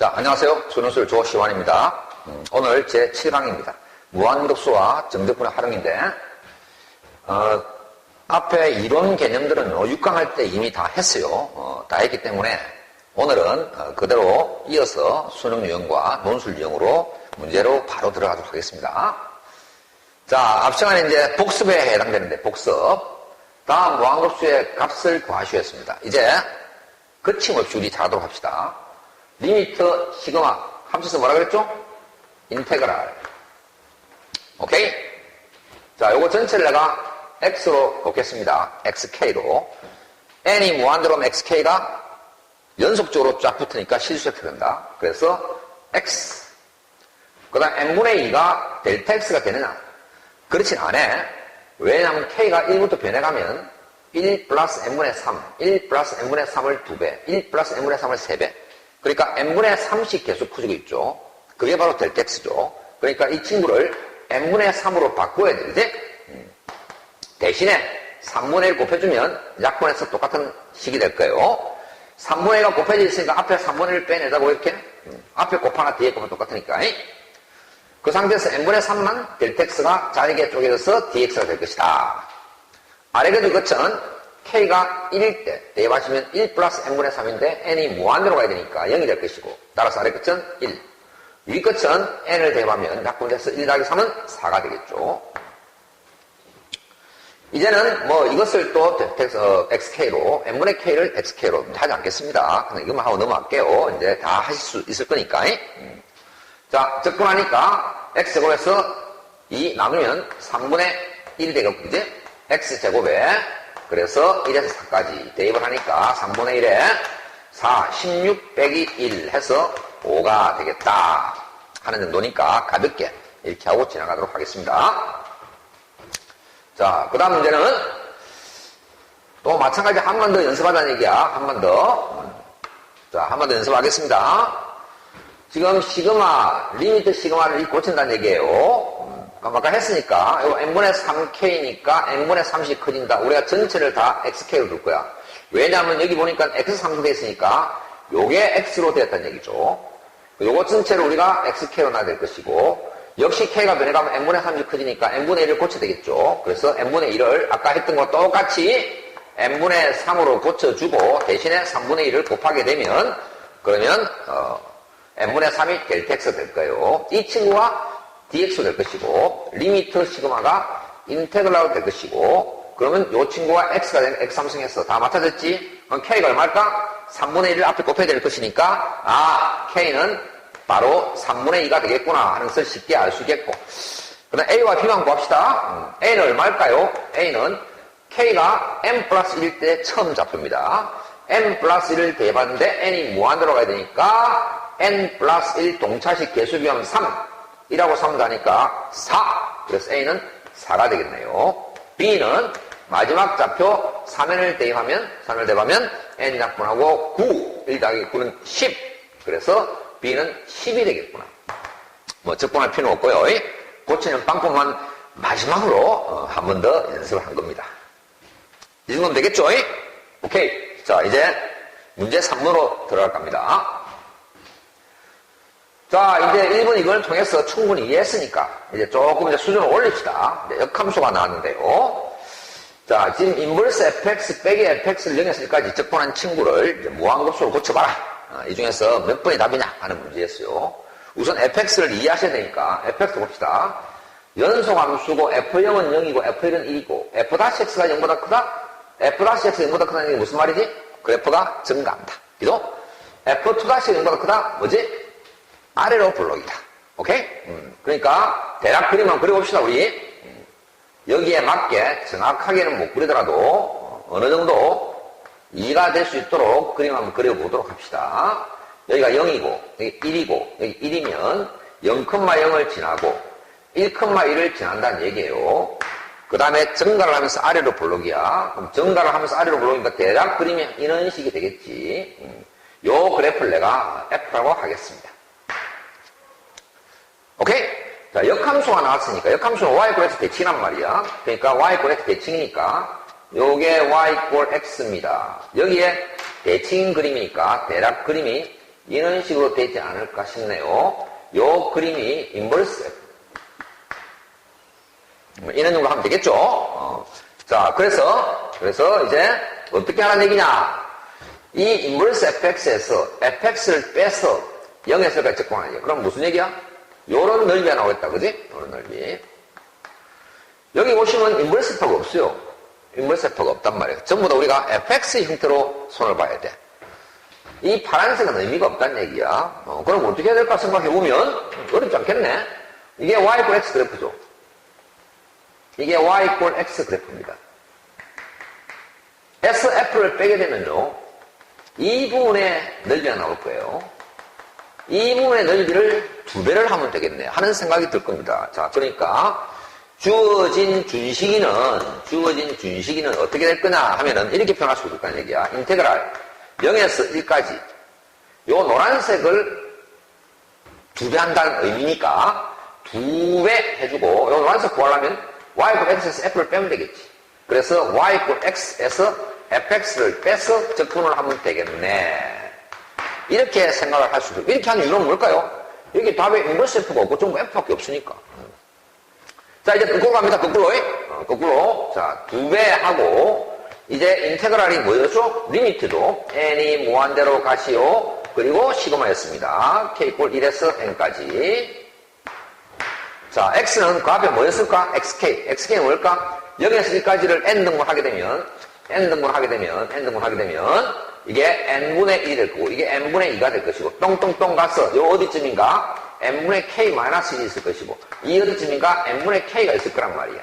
자, 안녕하세요. 수능술 조시환입니다. 음, 오늘 제 7강입니다. 무한급수와 정적분의 활용인데, 어, 앞에 이론 개념들은 6강 할 때 이미 다 했어요. 어, 다 했기 때문에 오늘은 어, 그대로 이어서 수능 유형과 논술 유형으로 문제로 바로 들어가도록 하겠습니다. 자, 앞 시간에 이제 복습에 해당되는데, 복습. 다음 무한급수의 값을 구하시겠습니다. 이제 거침없이 우리 잘하도록 합시다. 리미트 시그마 함수에서 뭐라 그랬죠? 인테그랄. 오케이? 자, 요거 전체를 내가 x로 놓겠습니다. xk로. n이 무한대로 하면 xk가 연속적으로 쫙 붙으니까 실수해야 된다. 그래서 x. 그 다음 n분의 2가 델타 x가 되느냐? 그렇진 않아. 왜냐하면 k가 1부터 변해가면 1 플러스 n분의 3, 1 플러스 n분의 3을 2배, 1 플러스 n분의 3을 3배. 그러니까 n분의 3씩 계속 커지고 있죠. 그게 바로 델타 x죠. 그러니까 이 친구를 n분의 3으로 바꿔야 되지. 음. 대신에 3분의 1 곱해주면 약분해서 똑같은 식이 될 거예요. 3분의 1가 곱해져 있으니까 앞에 3분의 1 빼내자고 이렇게 음. 앞에 곱하나 뒤에 곱하면 똑같으니까 그 상태에서 n분의 3만 델타 x가 잘게 쪼개져서 dx가 될 것이다. 아래 그래도 끝은 k가 1일 때 대입하시면 1 플러스 n분의 3인데 n이 무한대로 가야 되니까 0이 될 것이고 따라서 아래 끝은 1. 위 끝은 n을 대입하면 약분돼서 1 더하기 3은 4가 되겠죠. 이제는 뭐 이것을 또 어, xk로 n분의 k를 xk로 하지 않겠습니다. 그냥 이것만 하고 넘어갈게요. 이제 다 하실 수 있을 거니까. 자, 적분하니까 x제곱에서 2 나누면 3분의 1 되겠고, 이제 x제곱에 그래서 1에서 4까지 대입을 하니까 3분의 1에 4, 16 빼기 1 해서 5가 되겠다 하는 정도니까 가볍게 이렇게 하고 지나가도록 하겠습니다. 자, 그 다음 문제는 또 마찬가지 한 번 더 연습하자는 얘기야. 한 번 더. 자, 한 번 더 연습하겠습니다. 지금 시그마, 리미트 시그마를 고친다는 얘기예요. 아까 했으니까, 이거 n분의 3k니까 n분의 3씩 커진다. 우리가 전체를 다 xk로 둘 거야. 왜냐하면 여기 보니까 x 3도 돼 있으니까, 요게 x로 되었다는 얘기죠. 요거 전체를 우리가 xk로 놔야 될 것이고, 역시 k가 변해가면 n분의 3이 커지니까 n분의 1을 고쳐야 되겠죠. 그래서 n분의 1을 아까 했던 거 똑같이 n분의 3으로 고쳐주고, 대신에 3분의 1을 곱하게 되면, 그러면, 어, n분의 3이 델타 x 될 거예요. 이 친구가 dx 될 것이고 리미트 시그마가 인테그랄로 될 것이고 그러면 이 친구가 x가 된 x3승에서 다 맞춰졌지? 그럼 k가 얼마일까? 3분의 1을 앞에 곱해야 될 것이니까 아 k는 바로 3분의 2가 되겠구나 하는 것을 쉽게 알 수 있겠고 그 다음 a와 b만 구합시다. 음, a는 얼마일까요? a는 k가 m 플러스 1일 때 처음 잡힙니다. m 플러스 1을 대입하는데 n이 무한대로 가야 되니까 n 플러스 1 동차식 개수 비하면 3 1하고 3 다니까 4. 그래서 A는 4가 되겠네요. B는 마지막 좌표 3n을 대입하면 3을 대입하면 n 약분하고 9. 1 더하기 9는 10. 그래서 B는 10이 되겠구나. 뭐 적분할 필요는 없고요. 고치는 방법만 마지막으로 어, 한번 더 연습을 한 겁니다. 이 정도면 되겠죠? 오케이. 자, 이제 문제 3으로 들어갈 겁니다. 자, 이제 1번 이걸 통해서 충분히 이해했으니까, 이제 조금 이제 수준을 올립시다. 네, 역함수가 나왔는데요. 자, 지금 인버스 fx 빼기 fx를 0에서 1까지 적분한 친구를 무한급수로 고쳐봐라. 아, 이 중에서 몇 번이 답이냐 하는 문제였어요. 우선 fx를 이해하셔야 되니까, fx 봅시다. 연속함수고 f0은 0이고 f1은 1이고, f-x가 0보다 크다? f-x가 0보다 크다는 게 무슨 말이지? 그래프가 증가한다. 그죠? f2-가 0보다 크다? 뭐지? 아래로 블록이다. 오케이? 음, 그러니까 대략 그림만 그려봅시다 우리. 음, 여기에 맞게 정확하게는 못 그리더라도 어느 정도 이해가 될 수 있도록 그림 한번 그려보도록 합시다. 여기가 0이고 여기 1이고 여기 1이면 0,0을 지나고 1,1을 지난다는 얘기예요. 그 다음에 증가를 하면서 아래로 블록이야. 그럼 증가를 하면서 아래로 블록이니까 대략 그림이 이런 식이 되겠지. 음, 요 그래프를 내가 F라고 하겠습니다. 오케이? 자, 역함수가 나왔으니까, 역함수는 y 꼴 x 대칭이란 말이야. 그러니까 y 꼴 x 대칭이니까, 요게 y 꼴 x입니다. 여기에 대칭 그림이니까, 대략 그림이 이런 식으로 되지 않을까 싶네요. 요 그림이 인버스. 뭐 이런 정도 하면 되겠죠? 어. 자, 그래서, 그래서 이제 어떻게 하라는 얘기냐? 이 인버스 fx에서 fx를 빼서 0에서까지 적공하는 얘기야. 그럼 무슨 얘기야? 요런 넓이가 나오겠다, 그지? 요런 넓이. 여기 보시면 인버스 F가 없어요. 인버스 F가 없단 말이에요. 전부 다 우리가 fx 형태로 손을 봐야 돼. 이 파란색은 의미가 없다는 얘기야. 어, 그럼 어떻게 해야 될까 생각해보면 어렵지 않겠네. 이게 y 이 x 그래프죠. 이게 y 이 x 그래프입니다. SF를 빼게 되면요. 이 부분의 넓이가 나올 거예요. 이 부분의 넓이를 두 배를 하면 되겠네. 하는 생각이 들 겁니다. 자, 그러니까 주어진 준식이는 주어진 준식이는 어떻게 될 거냐 하면은 이렇게 표현할 수 있다는 얘기야. 인테그랄 0에서 1까지 요 노란색을 두 배 한다는 의미니까 두 배 해주고 요 노란색 구하려면 y 이 x에서 f를 빼면 되겠지. 그래서 y 이 x에서 fx를 빼서 적분을 하면 되겠네. 이렇게 생각을 할 수도 이렇게 하는 이유는 뭘까요? 여기 답에 인버스 f가 없고 전부 f밖에 없으니까. 자 이제 거꾸로 갑니다. 거꾸로. 어, 거꾸로. 자 두 배 하고 이제 인테그랄이 뭐였죠? 리미트도 n이 무한대로 가시오. 그리고 시그마였습니다. k 꼴 1에서 n까지. 자, x는 그 앞에 뭐였을까? xk. xk는 뭘까? 0에서 1까지를 n등분 하게 되면, n등분 하게 되면, n등분 하게 되면, 이게 n분의 1이 될 거고, 이게 n분의 2가 될 것이고, 똥똥똥 가서, 요 어디쯤인가? n분의 k-1이 있을 것이고, 이 어디쯤인가? n분의 k가 있을 거란 말이야.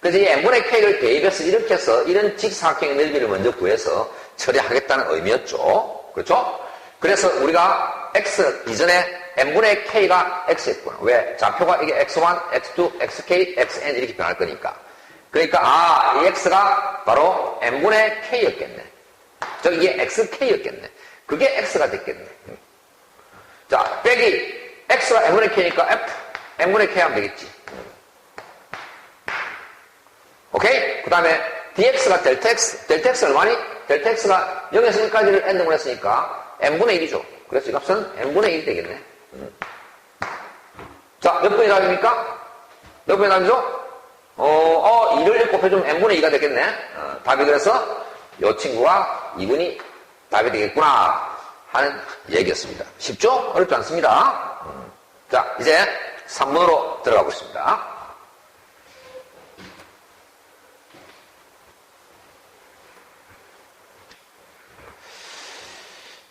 그래서 이 n분의 k를 대입해서 이렇게 해서 이런 직사각형의 넓이를 먼저 구해서 처리하겠다는 의미였죠. 그렇죠? 그래서 우리가 x 이전에 n분의 k가 x였구나. 왜? 좌표가 이게 x1, x2, xk, xn 이렇게 변할 거니까. 그러니까 아, 이 x가 바로 n분의 k였겠네. 즉 이게 xk였겠네. 그게 x가 됐겠네. 자, 빼기 x가 n분의 k니까 f, n분의 k 하면 되겠지. 오케이? 그 다음에 dx가 델타 x, 델타 x 얼마니? 델타 x가 0에서 1까지를 n등분 했으니까 n분의 1이죠. 그래서 이 값은 n분의 1이 되겠네. 음. 자, 몇 분의 답입니까? 몇 분의 답이죠? 어, 어, 2를 곱해주면 n분의 2가 되겠네. 어, 답이 그래서 이 친구가 2분이 답이 되겠구나 하는 얘기였습니다. 쉽죠? 어렵지 않습니다. 음. 자, 이제 3번으로 들어가 보겠습니다.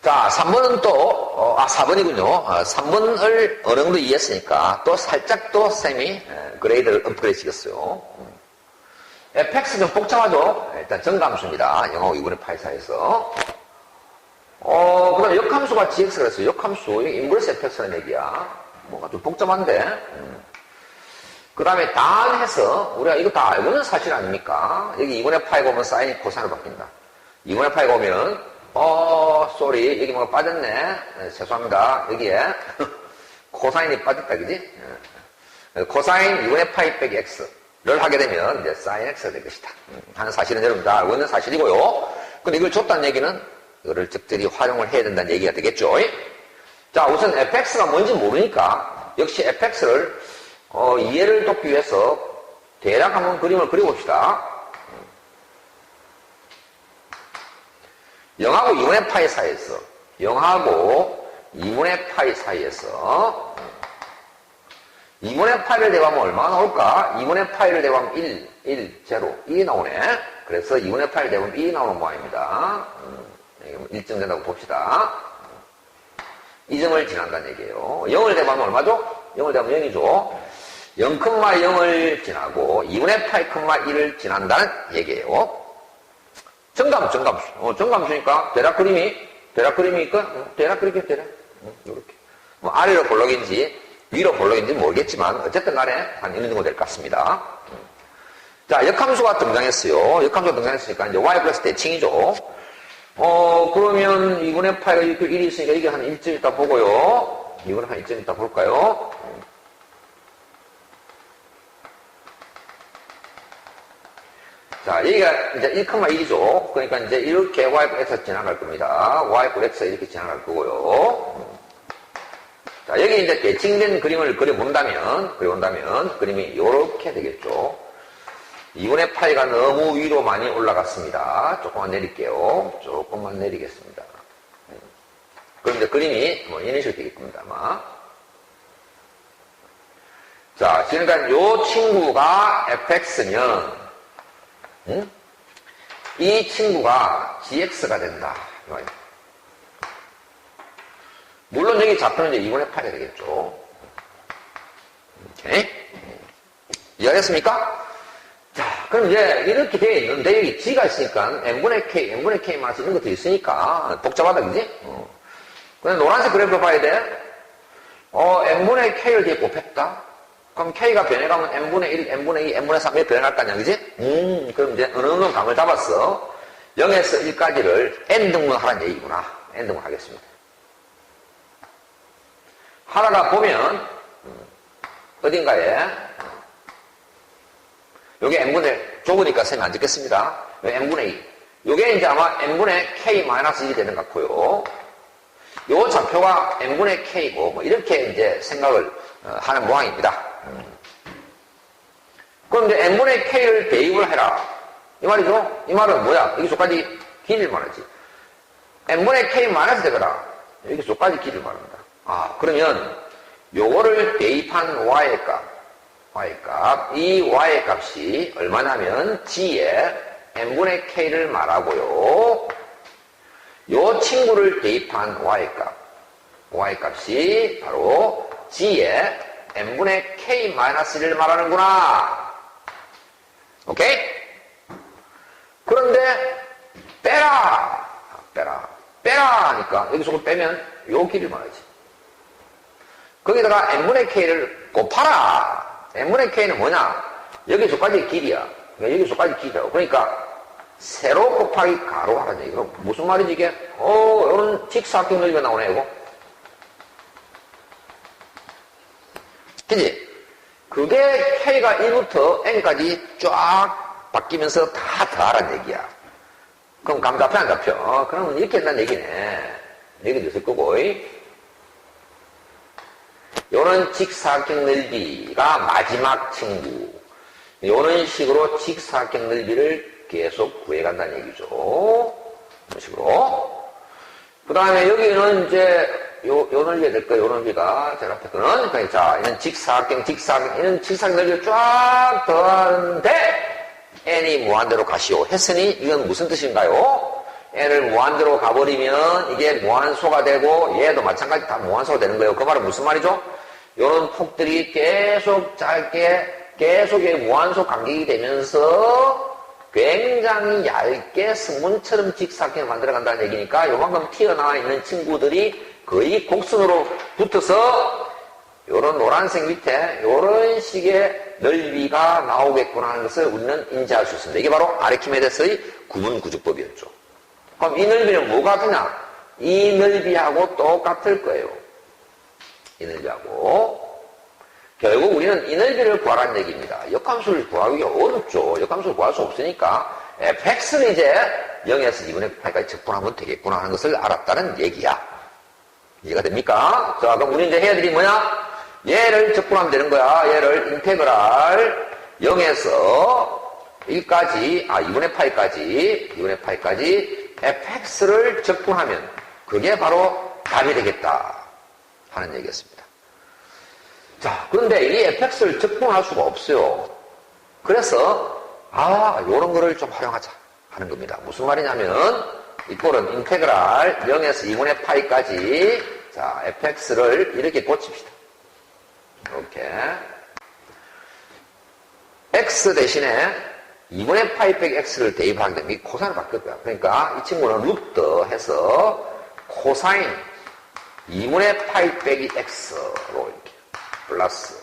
자, 3번은 또, 어, 아, 4번이군요. 어, 3번을 어느 정도 이해했으니까 또 살짝 또 쌤이 그레이드를 업그레이드 시켰어요. 음. fx 좀 복잡하죠? 일단 정감수입니다. 영어 2분의 파이사에서. 어, 그 다음에 역함수가 gx가 됐어요. 역함수, 인버스 fx라는 얘기야. 뭔가 좀 복잡한데. 음. 그 다음에 단해서, 우리가 이거 다 알고 있는 사실 아닙니까? 여기 2분의 파이가 오면 사인이 코사인으로 바뀐다. 2분의 파이가 오면 어, 쏘리. 여기 뭐가 빠졌네. 네, 죄송합니다. 여기에 코사인이 빠졌다, 그지? 네. 코사인 2분의 파이 빼기 x 를 하게 되면 이제 사인 x가 될 것이다. 음, 하는 사실은 여러분 다 알고 있는 사실이고요. 근데 이걸 줬다는 얘기는 이거를 적절히 활용을 해야 된다는 얘기가 되겠죠. 자, 우선 fx가 뭔지 모르니까 역시 fx를 어, 이해를 돕기 위해서 대략 한번 그림을 그려봅시다. 0하고 2분의 파이 사이에서 0하고 2분의 파이 사이에서 2분의 파이를 대입하면 얼마가 나올까? 2분의 파이를 대입하면 1, 1, 0, 2 나오네. 그래서 2분의 파이를 대입하면 2 나오는 모양입니다. 음, 1점 된다고 봅시다. 이 점을 지난다는 얘기예요. 0을 대입하면 얼마죠? 0을 대입하면 0이죠. 0,0을 지나고 2분의 파이, 1을 지난다는 얘기예요. 정감수, 정감수. 어, 정감수니까 대략 그림이, 대략 그림이니까 어, 대략 그리게 대략. 어, 이렇게. 뭐 아래로 볼록인지 위로 볼록인지 모르겠지만 어쨌든 간에 한 이런 정도 될 것 같습니다. 자, 역함수가 등장했어요. 역함수가 등장했으니까 이제 y 플러스 대칭이죠. 어, 그러면 2분의 파이가 이렇게 1이 있으니까 이게 한 1점 있다 보고요. 이거는 한 1점 있다 볼까요? 자, 여기가 이제 1,1이죠. 그러니까 이제 이렇게 y표 x에서 지나갈 겁니다. y표 x가 이렇게 지나갈 거고요. 자, 여기 이제 대칭된 그림을 그려본다면, 그려본다면, 그림이 이렇게 되겠죠. 2분의 8가 너무 위로 많이 올라갔습니다. 조금만 내릴게요. 조금만 내리겠습니다. 그럼 이제 그림이 뭐 이런 식으로 되겠 겁니다, 아마. 자, 그러니까 요 친구가 fx면, 응? 이 친구가 gx가 된다. 물론 여기 좌표는 이제 2분의 8이 되겠죠. 오케이? 이해하셨습니까? 자, 그럼 이제 이렇게 되어 있는데 여기 g가 있으니까 n분의 k, n분의 k 마스 이런 것도 있으니까 복잡하다, 그지? 어. 근데 노란색 그래프 봐야 돼. 어, n분의 k를 뒤에 곱했다? 그럼 k가 변해가면 n분의 1, n분의 2, n분의 3 이렇게 변해갈 거 아니야, 그지? 음, 그럼 이제 어느 정도 감을 잡았어. 0에서 1까지를 n등분 하라는 얘기구나. n등분 하겠습니다. 하다가 보면 음, 어딘가에 요게 n분의 좁으니까 셈이 안 듣겠습니다. n분의 2. 요게 이제 아마 n분의 k-1이 되는 것 같고요. 요 좌표가 n분의 k고 뭐 이렇게 이제 생각을 어, 하는 모양입니다. 음. 그럼 이제 n분의 k를 대입을 해라. 이 말이죠? 이 말은 뭐야? 여기서까지 길이를 말하지. n분의 k 마이너스 되거라. 여기서까지 길이를 말합니다. 아, 그러면 요거를 대입한 y의 값, y의 값, 이 y의 값이 얼마냐면 g에 n분의 k를 말하고요. 요 친구를 대입한 y의 값, y 값이 바로 g에 n분의 k-1을 말하는구나. 오케이? 그런데 빼라! 빼라. 빼라 하니까 여기서 빼면 요 길을 말하지. 거기다가 n분의 k를 곱하라. n분의 k는 뭐냐? 여기서까지 길이야. 그러니까 여기서까지 길이라고. 그러니까 세로 곱하기 가로 하라는 얘기가 무슨 말이지 이게? 어, 이런 직사각형 넓이가 나오네 이거. 그지? 그게 K가 1부터 N까지 쫙 바뀌면서 다 더하라는 얘기야. 그럼 감 잡혀 안 잡혀? 어, 그러면 이렇게 한다는 얘기네. 얘기도 있을 거고. 요런 직사각형 넓이가 마지막 친구. 요런 식으로 직사각형 넓이를 계속 구해간다는 얘기죠. 이런 식으로. 그 다음에 여기는 이제 요, 요 넓이가 될 거예요. 요 넓이가. 제가 앞에 거는. 그러니까 자, 이런 직사각형, 직사각형, 이런 직사각형 넓이를 쫙 더하는데 n이 무한대로 가시오. 했으니 이건 무슨 뜻인가요? n을 무한대로 가버리면 이게 무한소가 되고 얘도 마찬가지 다 무한소가 되는 거예요. 그 말은 무슨 말이죠? 이런 폭들이 계속 짧게 계속 무한소 간격이 되면서 굉장히 얇게 승문처럼 직사각형을 만들어간다는 얘기니까 요만큼 튀어나와 있는 친구들이 거의 곡선으로 붙어서 요런 노란색 밑에 요런 식의 넓이가 나오겠구나 하는 것을 우리는 인지할 수 있습니다. 이게 바로 아르키메데스의 구분 구조법이었죠. 그럼 이 넓이는 뭐가 같으냐? 이 넓이하고 똑같을 거예요. 이 넓이하고. 결국 우리는 이 넓이를 구하라는 얘기입니다. 역함수를 구하기가 어렵죠. 역함수를 구할 수 없으니까 fx를 이제 0에서 2분의 8까지 적분하면 되겠구나 하는 것을 알았다는 얘기야. 이해가 됩니까? 자, 그럼 우리 이제 해야 될이 뭐냐? 얘를 적분하면 되는 거야. 얘를 인테그랄 0에서 1까지, 아, 2분의 8까지, 2분의 8까지 fx를 적분하면 그게 바로 답이 되겠다. 하는 얘기였습니다. 자, 그런데 이 fx를 적분할 수가 없어요. 그래서, 아, 요런 거를 좀 활용하자. 하는 겁니다. 무슨 말이냐면, 이 꼴은 인테그랄 0에서 2분의 파이까지, 자, fx를 이렇게 고칩시다. 이렇게. x 대신에 2분의 파이 빼기 x를 대입하게 되면 이 코사인을 바뀔 거야. 그러니까 이 친구는 루트 해서 코사인 2분의 파이 빼기 x로 이렇게 플러스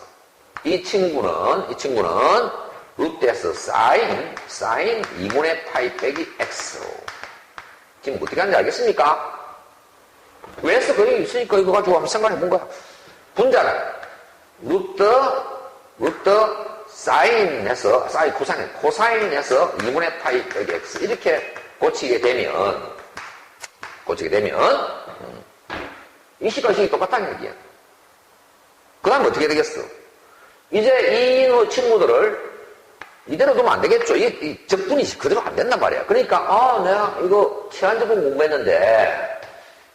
이 친구는 이 친구는 루트에서 사인 사인 2분의 파이 빼기 x로 지금 어떻게 하는지 알겠습니까? 왜서 그게 있으니까 이거 가지고 한번 생각해 본 거야. 분자는 루트 루트 사인에서, 사인, 코사인, 코사인에서 2분의 파이 여기 x. 이렇게 고치게 되면, 고치게 되면, 음, 이 식과 식이 똑같다는 얘기야. 그 다음 어떻게 되겠어? 이제 이 친구들을 이대로 두면 안 되겠죠. 이, 이 적분이 그대로 안 된단 말이야. 그러니까, 아, 내가 이거 치안적분 공부했는데,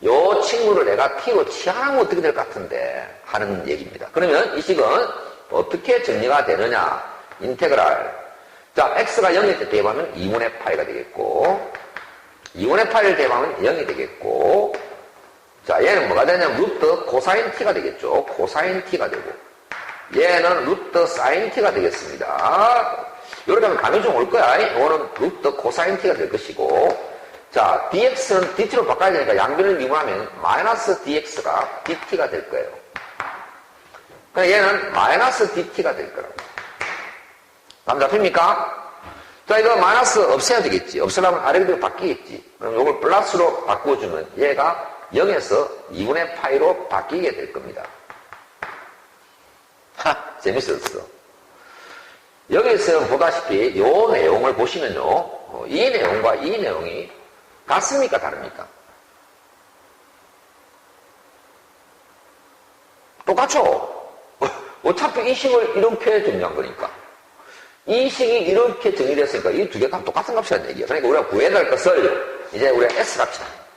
요 친구를 내가 t로 치환하면 어떻게 될 것 같은데, 하는 얘기입니다. 그러면 이 식은 어떻게 정리가 되느냐. 인테그랄. 자, x가 0일 때 대입하면 2분의 파이가 되겠고, 2분의 파이를 대입하면 0이 되겠고, 자, 얘는 뭐가 되냐면 루트 코사인 t가 되겠죠. 코사인 t가 되고, 얘는 루트 사인 t가 되겠습니다. 이렇게 하면 감이 좀 올 거야. 이거는 루트 코사인 t가 될 것이고, 자, dx는 dt로 바꿔야 되니까 양변을 미분하면 마이너스 dx가 dt가 될 거예요. 그러니까 얘는 마이너스 dt가 될 거라고. 감 잡힙니까? 자, 이거 마이너스 없애야 되겠지. 없애려면 아래 그대로 바뀌겠지. 그럼 이걸 플러스로 바꿔주면 얘가 0에서 2분의 파이로 바뀌게 될 겁니다. 하, 재밌었어. 여기서 보다시피 이 내용을 보시면요. 어, 이 내용과 이 내용이 같습니까? 다릅니까? 똑같죠? 어차피 이 식을 이렇게 정리한 거니까. 이 식이 이렇게 정리됐으니까 이 두 개가 똑같은 값이라는 얘기예요. 그러니까 우리가 구해야 될 것을 이제 우리가 S 값이다.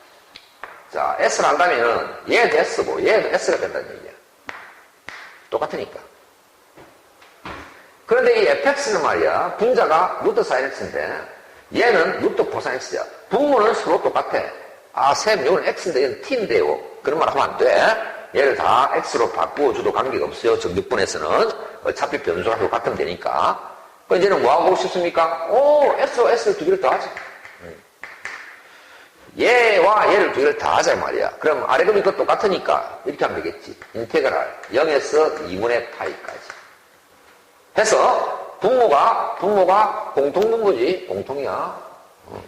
자, S를 한다면 얘도 S고 얘도 S가 된다는 얘기야. 똑같으니까. 그런데 이 fx는 말이야, 분자가 루트 사인 x인데, 얘는 루트 코사인 x야. 분모는 서로 똑같아. 아, 쌤, 이건 x인데, 얘는 t인데요. 그런 말 하면 안 돼. 얘를 다 x로 바꾸어줘도 관계가 없어요. 정규분에서는. 어차피 변수가 똑같으면 되니까. 그 이제는 뭐 하고 싶습니까? 오, x와 x를 두 개를 더하자. 음. 얘와 얘를 두 개를 더하자 말이야. 그럼 아래금 이것 똑같으니까 이렇게 하면 되겠지. 인테그랄 0에서 2분의 파이까지. 해서 분모가 분모가 공통분모지 공통이야. 어.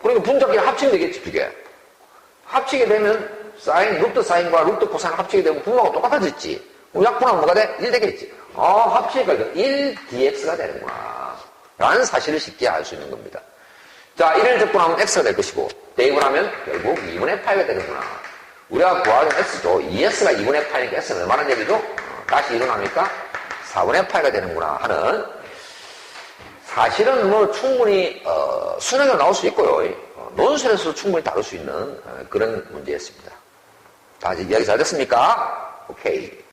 그러니까 분자끼리 합치면 되겠지 두 개. 합치게 되면 사인 루트 사인과 루트 코사인 합치게 되면 분모가 똑같아졌지. 약분하면 뭐가 돼? 1 되겠지. 아 합치니까 1 dx가 되는구나. 라는 사실을 쉽게 알 수 있는 겁니다. 자 1을 적분하면 x가 될 것이고 대입을 하면 결국 2분의 파이가 되는구나. 우리가 구하는 x죠. 2x가 2분의 파이니까 x는 얼마나 얘기죠? 어, 다시 일어나니까 4분의 8가 되는구나 하는 사실은 뭐 충분히 어, 수능에 나올 수 있고요. 어, 논술에서 충분히 다룰 수 있는 어, 그런 문제였습니다. 다 이야기 잘 됐습니까? 오케이.